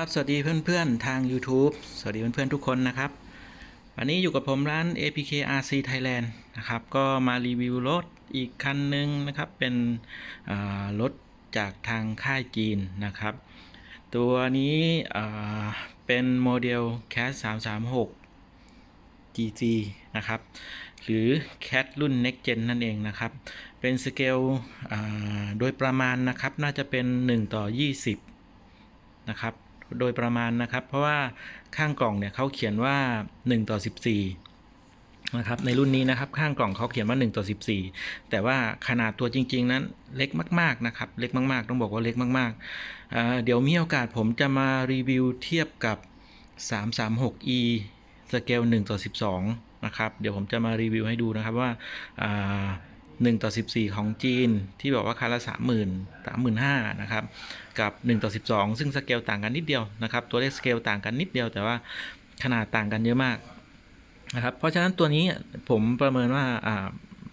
ครับสวัสดีเพื่อนๆทาง YouTube สวัสดีเพื่อนๆทุกคนนะครับ วันนี้อยู่กับผมร้าน APK RC Thailand นะครับ ก็มารีวิวรถอีกคันหนึ่งนะครับ เป็นรถจากทางค่ายจีนนะครับ ตัวนี้เป็นโมเดล CAT 336 GG นะครับ หรือ CAT รุ่น Next Gen นั่นเองนะครับ เป็นสเกลโดยประมาณนะครับ น่าจะเป็น 1 ต่อ 20นะครับ โดยประมาณนะครับ เพราะว่าข้างกล่องเนี่ยเขาเขียนว่า 1 ต่อ 14 นะครับในรุ่นนี้นะครับข้างกล่องเขาเขียนว่า 1 ต่อ 14 แต่ว่าขนาดตัวจริง ๆ นั้นเล็กมาก ๆ นะครับ เล็กมาก ๆ ต้องบอกว่าเล็กมากๆอ่าเดี๋ยวมีโอกาสผมจะมารีวิวเทียบกับ 336e สเกล1ต่อ 12 นะครับ เดี๋ยวผมจะมารีวิวให้ดูนะครับว่าอ่า 1 ต่อ 14 ของจีน ที่บอกว่าคันละ30,000 35,000นะครับ กับ 1 ต่อ 12 ซึ่งสเกลต่างกันนิดเดียวนะครับ ตัวเลขสเกลต่างกันนิดเดียว แต่ว่าขนาดต่างกันเยอะมากนะครับ เพราะฉะนั้นตัวนี้ผมประเมินว่าอ่า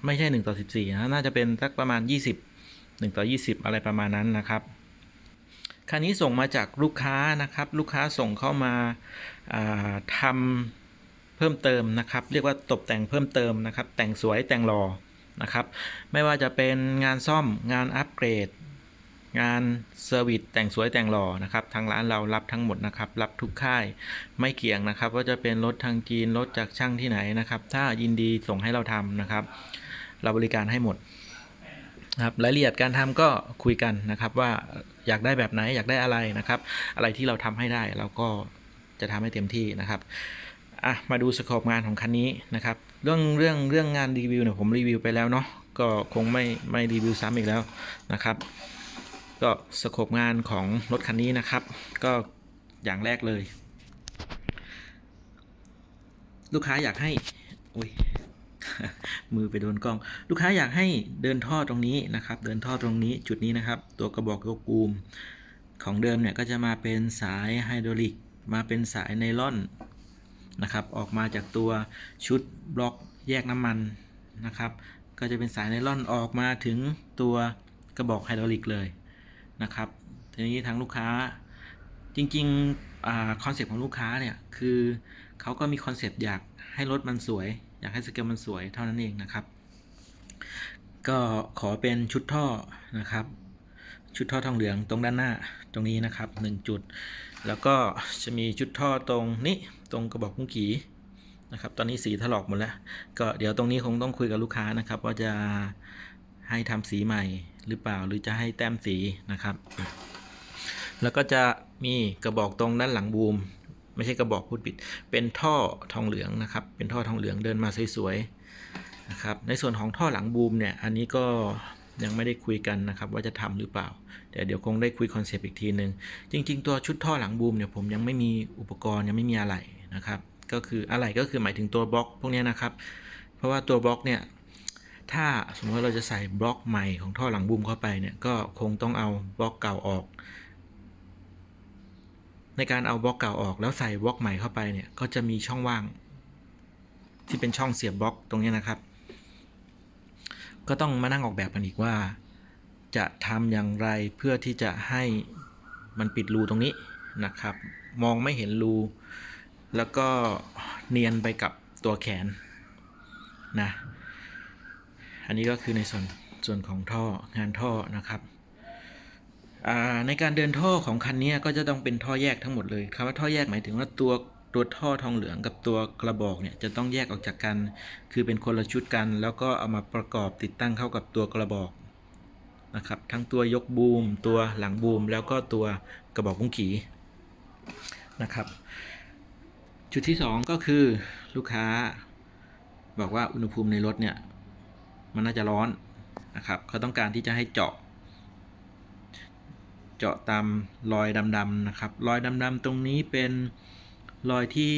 ไม่ใช่ 1 ต่อ 14นะน่าจะเป็นสักประมาณ 20 1 ต่อ 20 อะไรประมาณนั้นนะครับคันนี้ส่งมาจากลูกค้านะครับ ลูกค้าส่งเข้ามาาทำเพิ่มเติมนะครับ เรียกว่าตกแต่งเพิ่มเติมนะครับ แต่งสวยแต่งหล่อ นะครับ ไม่ว่าจะเป็นงานซ่อมงานอัปเกรด งานเซอร์วิสแต่งสวยแต่งหล่อนะครับ ทางร้านเรารับทั้งหมดนะครับ รับทุกค่ายไม่เกี่ยงนะครับ ว่าจะเป็นรถทางจีนรถจากช่างที่ไหนนะครับ ถ้ายินดีส่งให้เราทำนะครับ เราบริการให้หมดนะครับรายละเอียดการทำก็คุยกันนะครับว่าอยากได้แบบไหนอยากได้อะไรนะครับ อะไรที่เราทำให้ได้เราก็จะทำให้เต็มที่นะครับ อะมาดูสโคปงานของคันนี้นะครับเรื่องเรื่องเรื่องงานรีวิวเนี่ยผมรีวิวไปแล้วเนาะก็คงไม่ไม่รีวิวซ้ำอีกแล้วนะครับก็สโคปงานของรถคันนี้นะครับ ก็อย่างแรกเลย ลูกค้าอยากให้อุ้ยมือไปโดนกล้อง ลูกค้าอยากให้เดินท่อตรงนี้นะครับ เดินท่อตรงนี้จุดนี้นะครับ ตัวกระบอกตัวกูมของเดิมเนี่ยก็จะมาเป็นสายไฮดรอลิกมาเป็นสายไนล่อน นะครับ ออกมาจากตัวชุดบล็อกแยกน้ำมันนะครับ ก็จะเป็นสายไนล่อนออกมาถึงตัวกระบอกไฮดรอลิกเลยนะครับทีนี้ทางลูกค้าจริงๆคอนเซปต์ของลูกค้าเนี่ยคือเขาก็มีคอนเซปต์อยากให้รถมันสวย อยากให้สเกลมันสวยเท่านั้นเองนะครับ ก็ขอเป็นชุดท่อนะครับ ชุดท่อทองเหลืองตรงด้านหน้าตรงนี้นะครับ 1 จุด แล้วก็จะมีชุดท่อตรงนี้ตรงกระบอกพุ้งกีนะครับ ตอนนี้สีถลอกหมดแล้ว ก็เดี๋ยวตรงนี้คงต้องคุยกับลูกค้านะครับ ว่าจะให้ทำสีใหม่หรือเปล่าหรือจะให้แต้มสีนะครับ แล้วก็จะมีกระบอกตรงด้านหลังบูม ไม่ใช่กระบอกพูดผิด เป็นท่อทองเหลืองนะครับ เป็นท่อทองเหลืองเดินมาสวยๆนะครับ ในส่วนของท่อหลังบูมเนี่ย อันนี้ก็ ยังไม่ได้คุยกันนะครับว่าจะทำหรือเปล่า แต่เดี๋ยวคงได้คุยคอนเซปต์อีกทีหนึ่งจริง ๆ ตัวชุดท่อหลังบูมเนี่ยผมยังไม่มีอุปกรณ์ยังไม่มีอะไรนะครับ ก็คืออะไรก็คือหมายถึงตัวบล็อกพวกนี้นะครับ เพราะว่าตัวบล็อกเนี่ยถ้าสมมติว่าเราจะใส่บล็อกใหม่ของท่อหลังบูมเข้าไปเนี่ยก็คงต้องเอาบล็อกเก่าออก ในการเอาบล็อกเก่าออก แล้วใส่บล็อกใหม่เข้าไปเนี่ยก็จะมีช่องว่าง ที่เป็นช่องเสียบบล็อกตรงนี้นะครับ ก็ต้องมานั่งออกแบบกันอีกว่า จะทำอย่างไรเพื่อที่จะให้มันปิดรูตรงนี้นะครับ มองไม่เห็นรู แล้วก็เนียนไปกับตัวแขนนะ อันนี้ก็คือในส่วนส่วนของท่องานท่อนะครับอ่าในการเดินท่อของคันนี้ก็จะต้องเป็นท่อแยกทั้งหมดเลยคำว่าท่อแยกหมายถึงว่าตัว ตัวท่อทองเหลืองกับตัวกระบอกเนี่ยจะต้องแยกออกจากกัน คือเป็นคนละชุดกัน แล้วก็เอามาประกอบติดตั้งเข้ากับตัวกระบอกนะครับ ทั้งตัวยกบูม ตัวหลังบูม แล้วก็ตัวกระบอกกุ้งขีนะครับ จุดที่ 2 ก็คือลูกค้าบอกว่าอุณหภูมิในรถเนี่ยมันน่าจะร้อนนะครับเขาต้องการที่จะให้เจาะ เจาะตามรอยดำๆนะครับ รอยดำๆตรงนี้เป็น รอยที่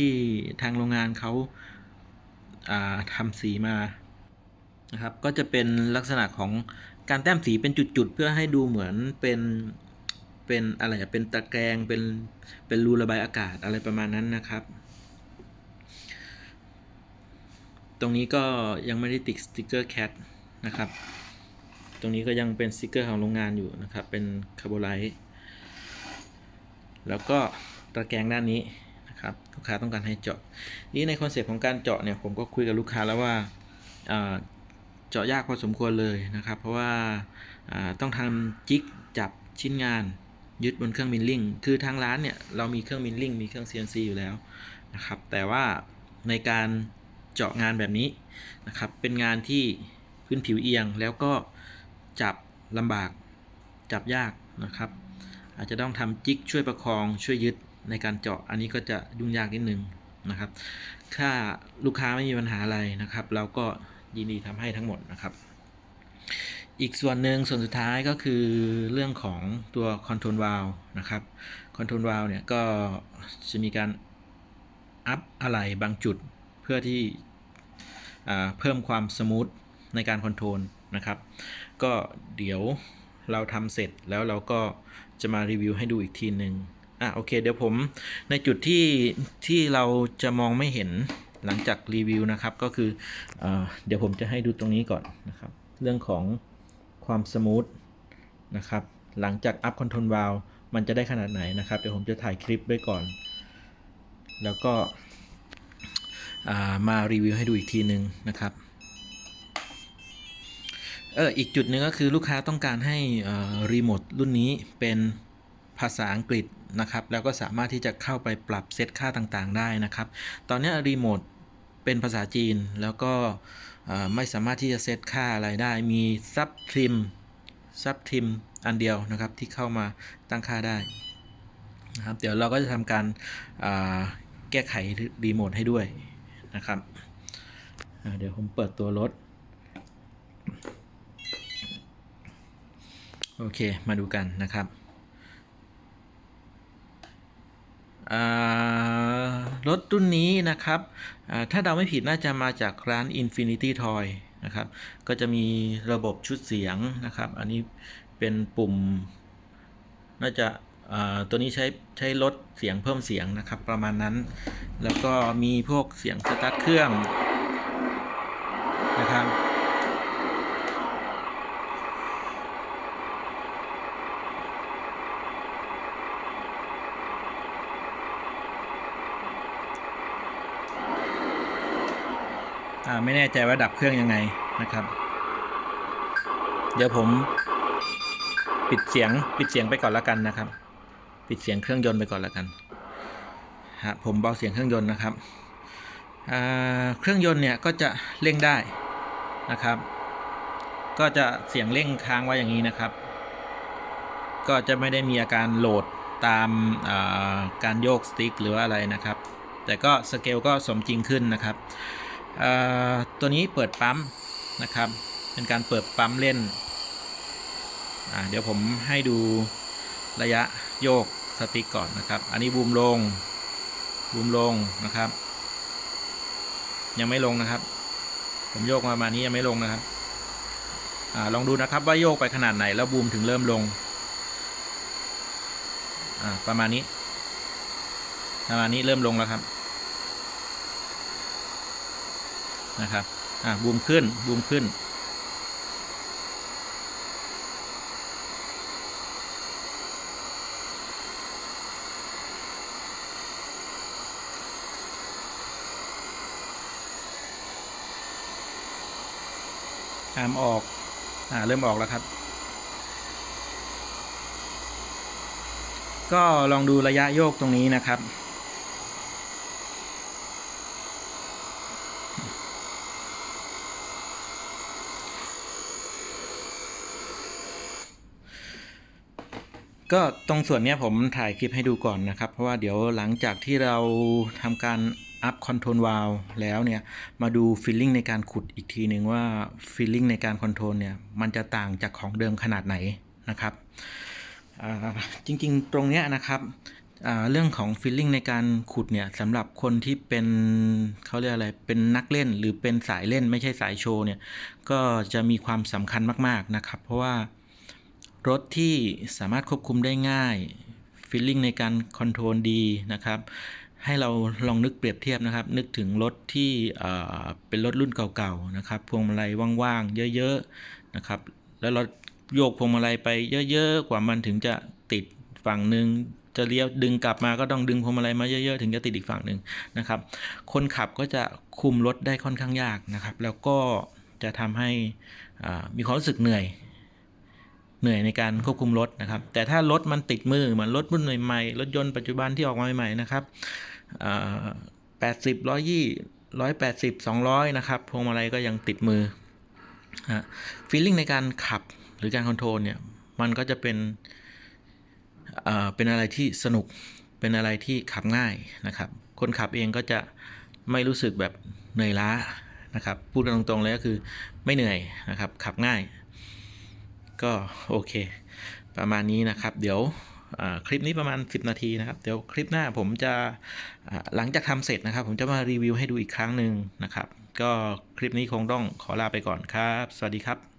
ทางโรงงานเขาาทำสีมานะครับ ก็จะเป็นลักษณะของการแต้มสีเป็นจุดๆ เพื่อให้ดูเหมือนเป็นเป็นอะไรเป็นตะแกรงเป็นเป็นรูระบายอากาศอะไรประมาณนั้นนะครับ ตรงนี้ก็ยังไม่ได้ติดสติกเกอร์แคทนะครับ ตรงนี้ก็ยังเป็นสติกเกอร์ของโรงงานอยู่นะครับ เป็นคาร์บไลท์แล้วก็ตะแกรงด้านนี้ นะครับลูกค้าต้องการให้เจาะนี่ในคอนเซปต์ของการเจาะเนี่ยผมก็คุยกับลูกค้าแล้วว่าเจาะยากพอสมควรเลยนะครับ เพราะว่าต้องทำจิกจับชิ้นงานยึดบนเครื่องมิลลิ่ง คือทางร้านเนี่ยเรามีเครื่องมิลลิ่งมีเครื่อง CNC อยู่แล้วนะครับ แต่ว่าในการเจาะงานแบบนี้นะครับ เป็นงานที่พื้นผิวเอียงแล้วก็จับลำบากจับยากนะครับ อาจจะต้องทำจิกช่วยประคองช่วยยึด ในการเจาะอันนี้ก็จะยุ่งยากนิดนึงนะครับ ถ้าลูกค้าไม่มีปัญหาอะไรนะครับ เราก็ยินดีทำให้ทั้งหมดนะครับ อีกส่วนหนึ่งส่วนสุดท้ายก็คือเรื่องของตัวคอนโทรลวาลนะครับคอนโทรลวาลเนี่ยก็จะมีการอัพอะไรบางจุดเพื่อที่เพิ่มความสมูทในการคอนโทรลนะครับ ก็เดี๋ยวเราทำเสร็จแล้วเราก็จะมารีวิวให้ดูอีกทีหนึ่ง อะโอเคเดี๋ยวผมในจุดที่ที่เราจะมองไม่เห็นหลังจากรีวิวนะครับก็คือเอเดี๋ยวผมจะให้ดูตรงนี้ก่อนนะครับ เรื่องของความสมูทนะครับ หลังจากอัพคอนโทรลวาลมันจะได้ขนาดไหนนะครับ เดี๋ยวผมจะถ่ายคลิปไว้ก่อน แล้วก็มารีวิวให้ดูอีกทีหนึ่งนะครับเอออีกจุดหนึ่งก็คือลูกค้าต้องการให้รีโมทรุ่นนี้เป็น ภาษาอังกฤษนะครับ แล้วก็สามารถที่จะเข้าไปปรับเซตค่าต่างๆ ได้นะครับ ตอนนี้รีโมทเป็นภาษาจีนแล้วก็ไม่สามารถที่จะเซตค่าอะไรได้ มีซับทริมซับทริมอันเดียวนะครับที่เข้ามาตั้งค่าได้นะครับ เดี๋ยวเราก็จะทำการแก้ไขรีโมทให้ด้วยนะครับ เดี๋ยวผมเปิดตัวรถ โอเค มาดูกันนะครับอ่า รถรุ่นนี้นะครับ ถ้าเดาไม่ผิดน่าจะมาจากร้าน Infinity Toy นะครับ ก็จะมีระบบชุดเสียงนะครับ อันนี้เป็นปุ่ม น่าจะตัวนี้ใช้ใช้ลดเสียงเพิ่มเสียงนะครับประมาณนั้น แล้วก็มีพวกเสียงสตาร์ทเครื่องนะครับ ไม่แน่ใจว่าดับเครื่องยังไงนะครับ เดี๋ยวผมปิดเสียงปิดเสียงไปก่อนล้วกันนะครับ ปิดเสียงเครื่องยนต์ไปก่อนล้วกันฮะผมเบาเสียงเครื่องยนต์นะครับเครื่องยนต์เนี่ยก็จะเร่งได้นะครับ ก็จะเสียงเร่งค้างไว้อย่างนี้นะครับ ก็จะไม่ได้มีอาการโหลดตามาการโยกสติ๊กหรือว่าอะไรนะครับ แต่ก็สเกลก็สมจริงขึ้นนะครับ ตัวนี้เปิดปั๊มนะครับ เป็นการเปิดปั๊มเล่น เดี๋ยวผมให้ดูระยะโยกสติ๊กก่อนนะครับ อันนี้บูมลง บูมลงนะครับ ยังไม่ลงนะครับ ผมโยกมาประมาณนี้ยังไม่ลงนะครับอลองดูนะครับว่าโยกไปขนาดไหนแล้วบูมถึงเริ่มลง ประมาณนี้ ประมาณนี้เริ่มลงแล้วครับ นะครับ อะบูมขึ้นบูมขึ้น อามออก อ่า เริ่มออกแล้วครับ ก็ลองดูระยะโยกตรงนี้นะครับ ก็ตรงส่วนนี้ผมถ่ายคลิปให้ดูก่อนนะครับ เพราะว่าเดี๋ยวหลังจากที่เราทำการอัพคอนโทรลวาลแล้วเนี่ย มาดูฟีลลิ่งในการขุดอีกทีหนึ่งว่าฟีลลิ่งในการคอนโทรลเนี่ย มันจะต่างจากของเดิมขนาดไหนนะครับ จริงๆตรงเนี้ยนะครับเรื่องของฟีลลิ่งในการขุดเนี่ยสำหรับคนที่เป็นเขาเรียกอะไรเป็นนักเล่นหรือเป็นสายเล่นไม่ใช่สายโชว์เนี่ย ก็จะมีความสำคัญมาก ๆนะครับ เพราะว่า รถที่สามารถควบคุมได้ง่ายฟีลลิ่งในการคอนโทรลดีนะครับให้เราลองนึกเปรียบเทียบนะครับ นึกถึงรถที่เป็นรถรุ่นเก่าๆนะครับ พวงมาลัยว่างๆ เยอะๆนะครับ แล้วเราโยกพวงมาลัยไปเยอะๆ กว่ามันถึงจะติดฝั่งหนึ่งจะเลี้ยวดึงกลับมาก็ต้องดึงพวงมาลัยมาเยอะๆ ถึงจะติดอีกฝั่งหนึ่งนะครับ คนขับก็จะคุมรถได้ค่อนข้างยากนะครับ แล้วก็จะทำให้มีความรู้สึกเหนื่อย เหนื่อยในการควบคุมรถนะครับ แต่ถ้ารถมันติดมือเหมือนรถรุ่นใหม่ๆรถยนต์ปัจจุบันที่ออกมาใหม่ๆนะครับแปดสิบร้อยยี่ร้อยแปดสิบสองร้อยนะครับพวงมาลัยก็ยังติดมือฟีลลิ่งในการขับหรือการคอนโทรลเนี่ยมันก็จะเป็นเอ่อเป็นอะไรที่สนุกเป็นอะไรที่ขับง่ายนะครับ คนขับเองก็จะไม่รู้สึกแบบเหนื่อยล้านะครับ พูดกันตรงๆเลยก็คือไม่เหนื่อยนะครับ ขับง่าย ก็โอเค ประมาณนี้นะครับ เดี๋ยวคลิปนี้ประมาณ 10 นาทีนะครับเดี๋ยวคลิปหน้าผมจะหลังจากทำเสร็จนะครับ ผมจะมารีวิวให้ดูอีกครั้งหนึ่งนะครับ ก็คลิปนี้คงต้องขอลาไปก่อนครับ สวัสดีครับ